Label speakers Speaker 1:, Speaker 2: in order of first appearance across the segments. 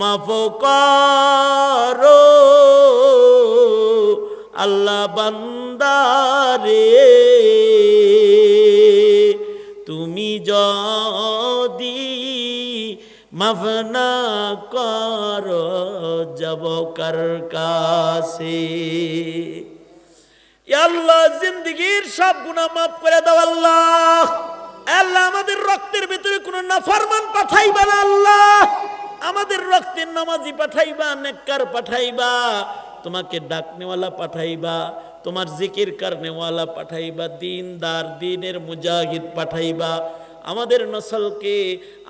Speaker 1: মাফ করো। আল্লাহ বান্দারে, তুমি যদি মাফ না করো, যাব কার কাছে? আল্লাহ, জিন্দগির সব গুনাহ মাফ করে দাও আল্লাহ। আল্লাহ আমাদের রক্তের ভিতরে কোনো নাফরমান পাঠাইবা না আল্লাহ। আমাদের রক্তের নামাজি পাঠাইবা, নেককার পাঠাইবা, তোমাকে ডাকনেওয়ালা পাঠাইবা, তোমার জিকির কারনেওয়ালা পাঠাইবা, দিনদার, দিনের মুজাহিদ পাঠাইবা। আমাদের নসলকে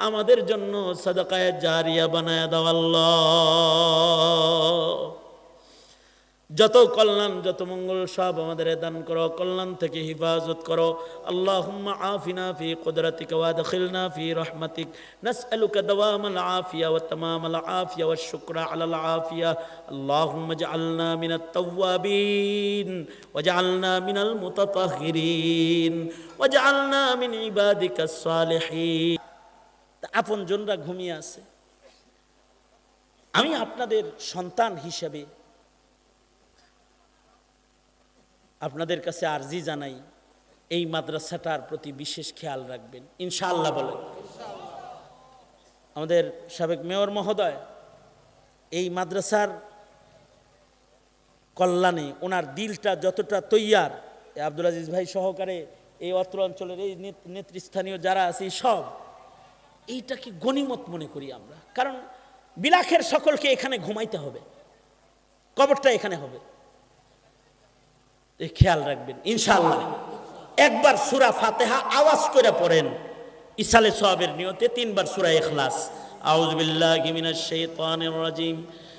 Speaker 1: আমাদের জন্য সাদাকায় জারিয়া বানায় দাও আল্লাহ। যত কল্যাণ, যত মঙ্গল সব আমাদের দান করো, কল্যাণ থেকে হিফাজত করো। আল্লাহুম্মা আফিনা ফি কুদরাতিকা ওয়া আদখিলনা ফি রাহমাতিক। নাসআলুকা দাওয়ামাল আফিয়া ওয়া তামামাল আফিয়া ওয়া শুকরা আলাল আফিয়া। আল্লাহুম্মা জাআলনা মিনাত তাওয়াবিন ওয়া জাআলনা মিনাল মুতাতাহহিরিন ওয়া জাআলনা মিন ইবাদিকাস সালিহিন। আপনজনরা ঘুমিয়ে আছে। আমি আপনাদের সন্তান হিসেবে আপনাদের কাছে আরজি জানাই, এই মাদ্রাসাটার প্রতি বিশেষ খেয়াল রাখবেন। ইনশাআল্লাহ বলেন। আমাদের সাবেক মেয়র মহোদয় এই মাদ্রাসার কল্যাণে ওনার দিলটা যতটা তৈয়ার আব্দুল আজিজ ভাই সহকারে এই অত্র অঞ্চলের এই নেতৃস্থানীয় যারা আছে সব, এইটাকে গণিমত মনে করি আমরা। কারণ বিলাখের সকলকে এখানে ঘুমাইতে হবে, কবরটা এখানে হবে। এ খেয়াল রাখবেন, ইনশাআল্লাহ। একবার সুরা ফাতেহা আওয়াজ করে পড়েন, ইসালে সোয়াবের নিয়তে তিনবার সুরা ইখলাস। আউযু বিল্লাহি রাজিম।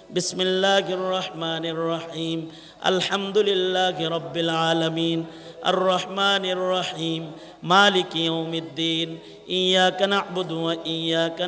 Speaker 1: বিসমিল্লাহির রহমানির রহিম। আলহামদুলিল্লাহি রাব্বিল আলামিন। আর রহমানির রহিম। মালিক ইয়াউমিদ্দিন। ইয়াকা না'বুদু ওয়া ইয়াকা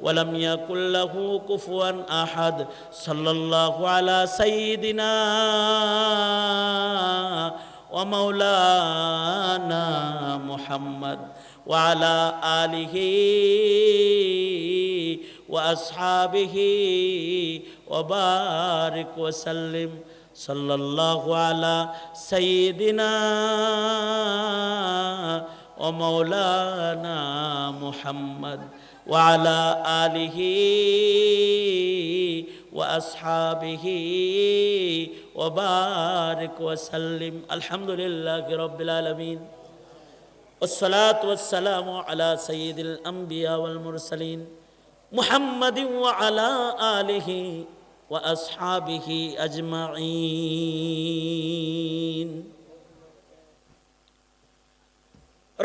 Speaker 1: ولم يكن له كفوا أحد. صلى الله على سيدنا ومولانا محمد وعلى آله وأصحابه وبارك وسلم. صلى الله على سيدنا ومولانا محمد. وعلى آله وأصحابه وبارك وسلم. الحمد لله رب العالمين. والصلاة والسلام على سيد الأنبياء والمرسلين محمد وعلى آله وأصحابه أجمعين.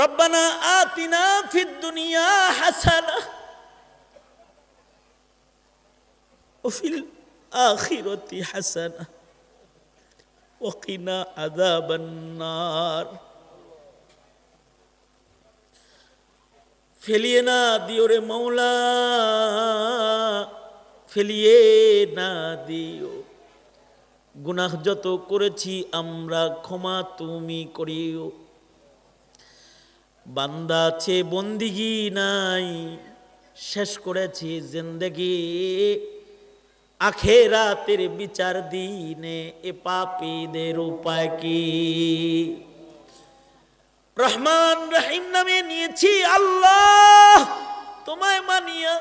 Speaker 1: রব্বানা আতিনা ফিদ দুনিয়া হাসানা ওফিল আখিরতি হাসানা ওকিনা আদাবান্নার ফেলিয়ে না দিও রে মৌলা ফেলিয়ে না দিও। গুনাহ যত করেছি আমরা ক্ষমা তুমি করিও। বান্দা আছে বন্দিগি নাই। শেষ করেছি জিন্দগি। আখেরাতের বিচার দিনে এ পাপীদের উপায় কি? রহমান রহিম নামে নিয়েছি আল্লাহ। তোমায় মানিয়া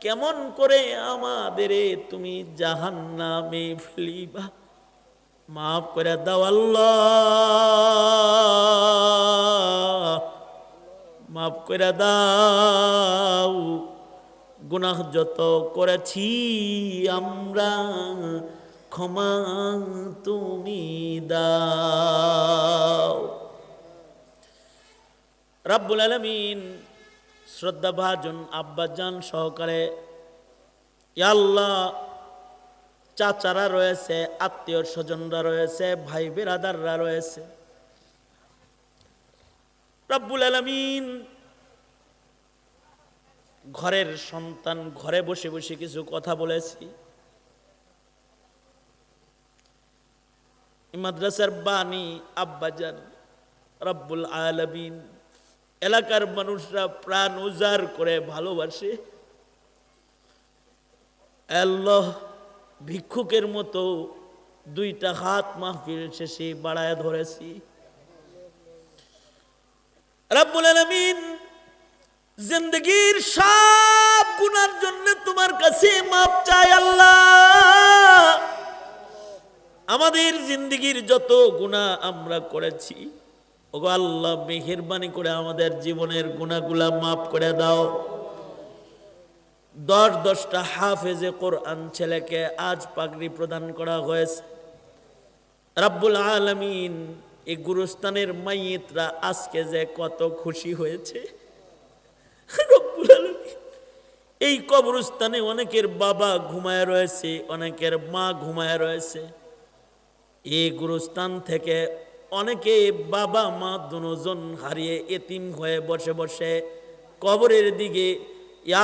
Speaker 1: কেমন করে আমাদের তুমি জাহান নামে ফেলিবা? মাফ করে দাও আল্লাহ। মাফ করে দাও। গুনাহ যত করেছি আমরা, ক্ষমা তুমি দাও। রাব্বুল আলমিন শ্রদ্ধাভাজন আব্বাজান সহকারে আল্লাহ, চাচারা রয়েছে, আত্মীয় স্বজনরা রয়েছে ভাই বেরাদাররা রয়েছে। রাব্বুল আলমিন ঘরের সন্তান ঘরে বসে বসে কিছু কথা বলেছি। মাদ্রাসার বাণী আব্বাজান রব্বুল আলমিন, এলাকার মানুষরা প্রাণ উজাড় করে ভালোবাসে। আল্লাহ ভিক্ষুকের মতো দুইটা হাত মাহফিল শেষে বাড়ায় ধরেছি। রাব্বুল আলামিন জিন্দগির সব গুনার জন্য তোমার কাছে মাপ চাই আল্লাহ। আমাদের জিন্দগির যত গুনাহ আমরা করেছি, ওগো আল্লাহ মেহেরবানি করে আমাদের জীবনের গুনাহগুলা মাফ করে দাও। দশ দশটা হাফেজে কোরআন ছেলেকে আজ পাগড়ি প্রদান করা হয়েছে। রাব্বুল আলমিন এই গুরুস্থানের মাইতরা আজকে যে কত খুশি হয়েছে। এই কবরস্থানে অনেকের বাবা ঘুমায় রয়েছে, অনেকের মা ঘুমায় রয়েছে। এই গুরুস্থান থেকে অনেকে বাবা, মা দুজন হারিয়ে এতিম হয়ে বসে বসে কবরের দিকে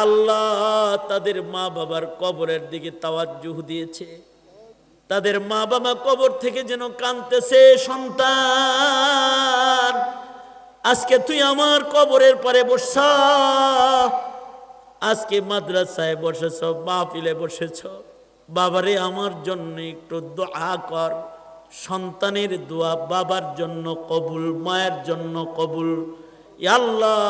Speaker 1: আল্লাহ, তাদের মা বাবার কবরের দিকে তাওয়াজ্জুহ দিয়েছে। তাদের মা বাবা কবর থেকে যেন কানতেছে সন্তান। আজকে তুই আমার কবরের পরে বসছ। আজকে মাদ্রাসায় বসেছ, মাহফিলে বসেছ। বাবারে, আমার জন্য একটু দোয়া কর। সন্তানের দোয়া বাবার জন্য কবুল, মায়ের জন্য কবুল। আল্লাহ,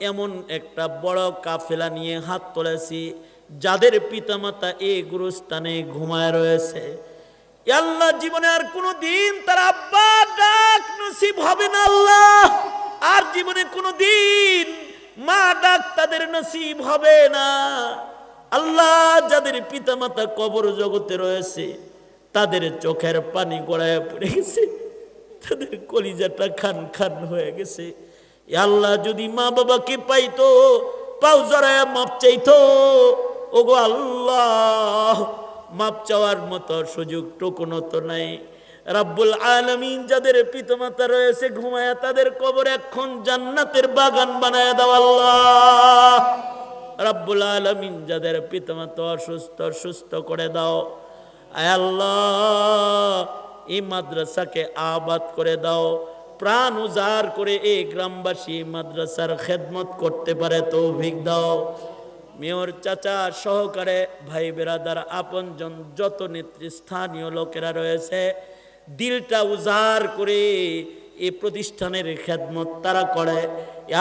Speaker 1: এমন একটা বড় কাফেলা নিয়ে হাত তুলেছি, যাদের পিতামাতা এই গুরুস্থানে ঘুমায় রয়েছে। আল্লাহ, জীবনে আর কোনো দিন তার আব্বা ডাক নসিব হবে না আল্লাহ। আর জীবনে কোনো দিন মা ডাক তাদের নসিব হবে না। আল্লাহ যাদের পিতামাতা কবর জগতে রয়েছে, তাদের চোখের পানি গড়ায় পড়ে গেছে, তাদের কলিজাটা খান খান হয়ে গেছে। আল্লাহ যদি মা বাবাকে পাইতো, পাও জড়ায় মাপ চাইতো, ওগো আল্লাহ, মাপ চাওয়ার মতো সুযোগ টুকুনো তো নাই। রাব্বুল আলামিন যাদের পিতামাতা রয়েছে ঘুমায়া তাদের কবর এখন জান্নাতের বাগান বানায় দাও আল্লাহ। রাব্বুল আলামিন যাদের পিতামাতা অসুস্থ, সুস্থ করে দাও। আল্লাহ, এই মাদ্রাসাকে আবাদ করে দাও। প্রাণ উজাড় করে এই গ্রামবাসী মাদ্রাসার খেদমত করতে পারে তৌফিক দাও। মেয়র চাচা সহকারে ভাই বেরাদার আপনজন, যত নেতৃস্থানীয় লোকেরা রয়েছে দিলটা উজাড় করে এই প্রতিষ্ঠানের খেদমত তারা করে।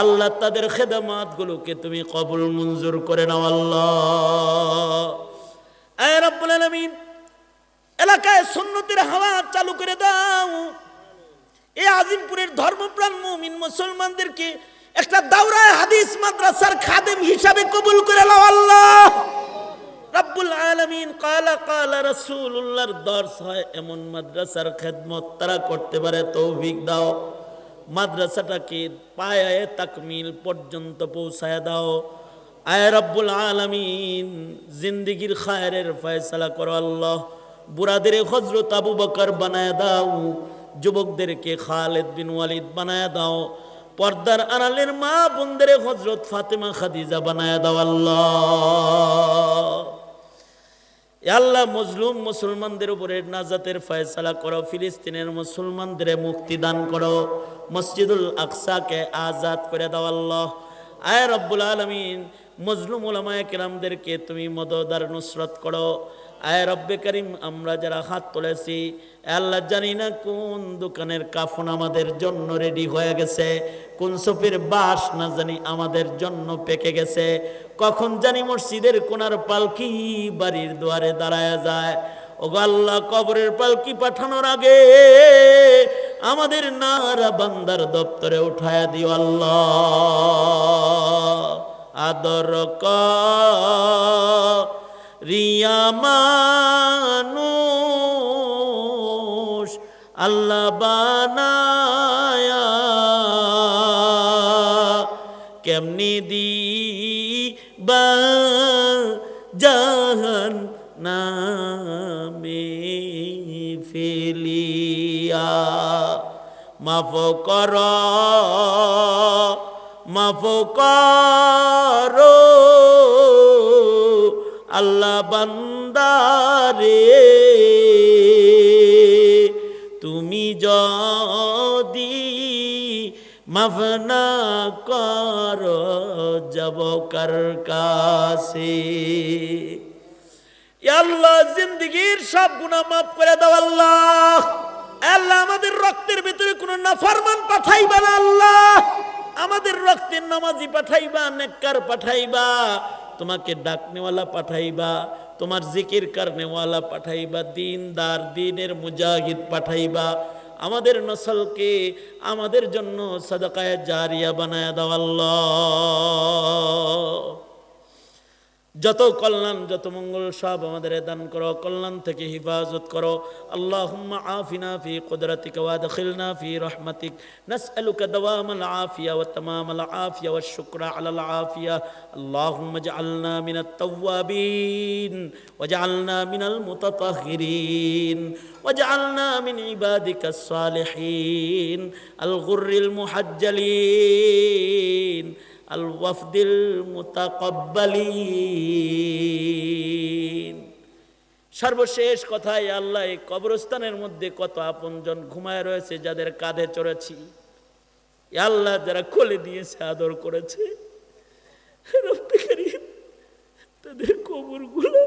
Speaker 1: আল্লাহ তাদের খেদমাতগুলোকে তুমি কবুল মঞ্জুর করে নাও আল্লাহ। এলাকায় সুন্নতের হাওয়া চালু করে দাও। এই আজিমপুরের ধর্মপ্রাণ মুমিন মুসলমানদেরকে একটা দাওরায় হাদিস মাদ্রাসার খাদেম হিসাবে কবুল করে নাও আল্লাহ। রাব্বুল আলামিন কালা কালা রাসূলুল্লাহর দর্শ হয়, এমন মাদ্রাসার খেদমত তারা করতে পারে, তৌফিক দাও। মাদ্রাসাটাকে পায়ে তাকমিল পর্যন্ত পৌঁছায় দাও। আয় রব্বুল আলামিন, জিন্দিগির খায়ের ফয়সালা করো আল্লাহ। বুড়াদের হজরত আবু বকর বানায় দাও, যুবকদেরকে খালেদ বিন ওয়ালিদ বানায় দাও। পর্দার আড়ালের মা বোনদের হজরত ফাতেমা খাদিজা বানায় দাও আল্লাহ। আল্লাহ মজলুম মুসলমানদের উপরে নাজাতের ফয়সালা করো, ফিলিস্তিনের মুসলমানদের মুক্তি দান করো। মসজিদুল আকসাকে আজাদ করে দাও আল্লাহ। আয় রব্বুল আলমিন, মজলুম ওলামায় কেরামদেরকে তুমি মদদার নুসরত করো। আয় রব্বে করিম, আমরা যারা হাত তুলেছি, আল্লাহ জানি না কোন দোকানের কাফন আমাদের জন্য রেডি হয়ে গেছে, কোন সফির বাস না জানি আমাদের জন্য পেকে গেছে। কখন জানি মসজিদের কোনার পালকি বাড়ির দুয়ারে দাঁড়ায় যায়। ও আল্লাহ, কবরের পালকি পাঠানোর আগে আমাদের নারা বান্দার দপ্তরে উঠায় দিও আল্লাহ। আদর রিয়া মানুষ আল্লাহ বানায়া কেমনি দি বা জাহান নামে ফেলিয়া? মাফ কর মাফ কর। আল্লাহ বান্দারে তুমি যদি মাফ না কর, যাব কার কাছে? আল্লাহ, জিন্দগির সব গুনাহ মাফ করে দাও আল্লাহ। আল্লাহ, আমাদের রক্তের ভিতরে কোনো নাফরমান পাঠাইবা না আল্লাহ। আমাদের রক্তের নামাজি পাঠাইবা, নেককার পাঠাইবা। তোমাকে ডাকনেওয়ালা পাঠাইবা, তোমার জিকির কারণেওয়ালা পাঠাইবা, দিনদার, দিনের মুজাহিদ পাঠাইবা। আমাদের নসলকে আমাদের জন্য সাদাকায় জারিয়া বানায় দাও যত কল্যাণ যত মঙ্গল সব আমাদের দান করো কল্যাণ থেকে হিফাজত করো আল্লাহুম্মা আফিনা ফি কুদরাতিকা ওয়া আদখিলনা ফি রাহমাতিক নাসআলুকা দাওয়ামাল আফিয়া ওয়া তামামাল আফিয়া ওয়া শুকরা আলাল আফিয়া আল্লাহুম্মা اجعلنا من التوابين واجعلنا من المتطهرين واجعلنا من عبادك الصالحين الغر المحجلين আল সর্বশেষ কথায় আল্লাহ কবরস্থানের মধ্যে কত আপনজন ঘুমায় রয়েছে, যাদের কাঁধে চড়েছি। আল্লাহ যারা কোলে দিয়েছে, আদর করেছে। তাদের কবরগুলো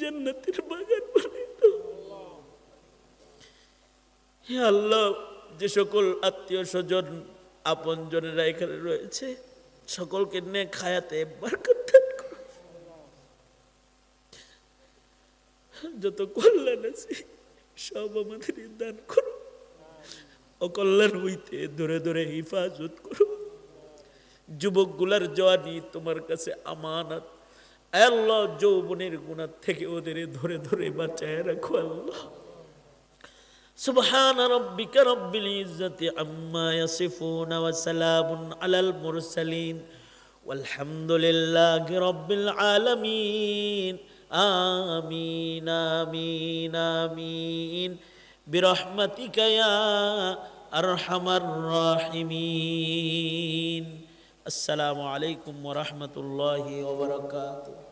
Speaker 1: জান্নাতের বাগান আল্লাহ, যে সকল আত্মীয় স্বজন আপন জনেরা এখানে রয়েছে, সকলকে নে খায়াতে যত কল্যাণ আছে, সব আমাদের দান করো অকল্যাণ হইতে ধরে ধরে হিফাজত করো যুবকগুলার জওয়ানি তোমার কাছে আমানত। আল্লাহ যৌবনের গুণার থেকে ওদের ধরে ধরে বাঁচায় রাখো আল্লাহ। سبحان ربك رب العزة عما يصفون وسلام على المرسلين والحمد لله رب العالمين آمين آمين آمين برحمتك يا أرحم الراحمين السلام عليكم ورحمة الله وبركاته